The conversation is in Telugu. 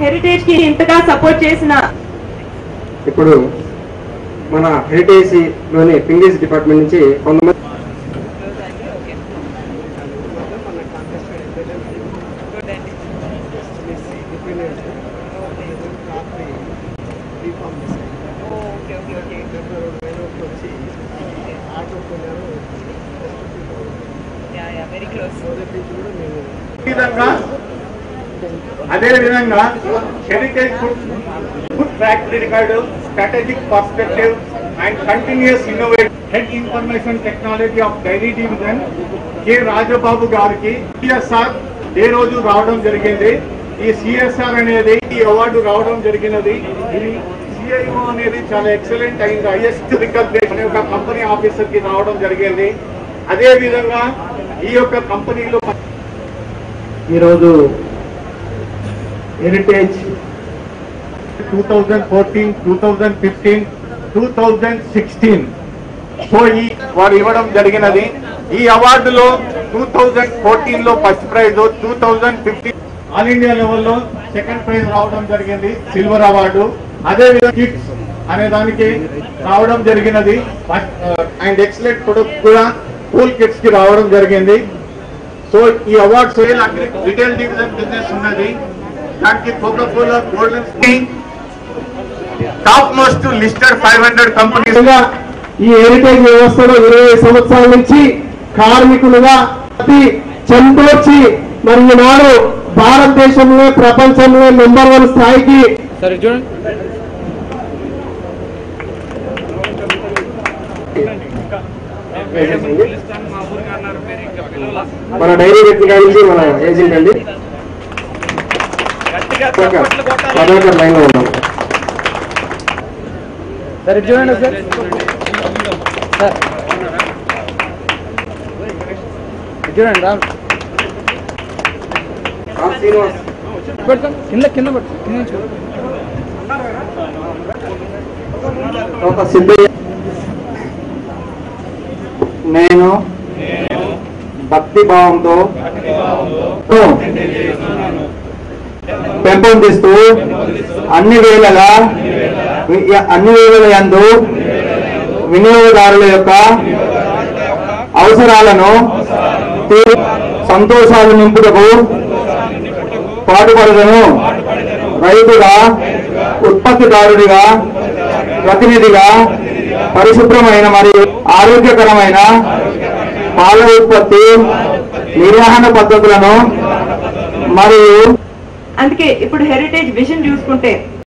హెరిటేజ్కి ఇంతగా సపోర్ట్ చేసిన ఇప్పుడు మన హెరిటేజ్లోని పింగేజ్ డిపార్ట్మెంట్ నుంచి కొంతమంది విధంగా Heritage food food factory record strategic perspective and continuous innovate head information technology of dairy division K Rajababu గారికి సిఎస్ఆర్ ఏ రోజు రావడం జరిగింది. ఈ సిఎస్ఆర్ అనేది ఈ అవార్డు రావడం జరిగినది. ఈ సిఐఓ అనేది చాలా ఎక్సలెంట్ అయింది. హైయెస్ట్ రికగ్నేషన్ ఒక కంపెనీ ఆఫీసర్కి రావడం జరిగింది. అదే విధంగా ఈ యొక్క కంపెనీలో ఈరోజు Heritage two thousand fourteen two thousand fifteen two thousand sixteen so ఈ వారు ఇవ్వడం జరిగినది. ఈ అవార్డులో టూ థౌజండ్ ఫోర్టీన్లో first prize two thousand fifteen all India లెవెల్లో సెకండ్ ప్రైజ్ రావడం జరిగింది సిల్వర్ అవార్డు. అదే విధంగా కిట్స్ అనే దానికి రావడం జరిగినది. అండ్ ఎక్సలెంట్ ప్రొడక్ట్ కూడా కూల్ కిట్స్కి రావడం జరిగింది. సో ఈ అవార్డ్స్ రిటైల్ డివిజన్ బిజినెస్ ఉన్నది. దానికి Coca Cola top most listed five hundred companies ఈ హెరిటేజ్ వ్యవస్థలో ఇరవై సంవత్సరాల నుంచి కార్మికులుగా ప్రతి చెందోర్చి మరి ఈనాడు భారతదేశంలో ప్రపంచంలో నెంబర్ వన్ స్థాయికి మన డైరీ వ్యక్తి గారి నుంచి మన ఏజెంట్ అండి. పదొకటి లైన్లో ఉన్నాం. సరే చూడండి సార్ చూడండి రా రామ్. శ్రీనివాస్. పెడతాం. కింద పెడతాం. నేను భక్తి భావంతో పెంపొందిస్తూ అన్ని వేళలా అన్ని వేళల యందు వినియోగదారుల యొక్క అవసరాలను సంతోషాలు నింపుటకు పాటుపడదను. రైతుగా ఉత్పత్తిదారుడిగా ప్రతినిధిగా పరిశుభ్రమైన మరియు ఆరోగ్యకరమైన పాల ఉత్పత్తి నిర్వహణ పద్ధతులను మరియు అందుకే ఇప్పుడు హెరిటేజ్ విజన్ చూసుకుంటే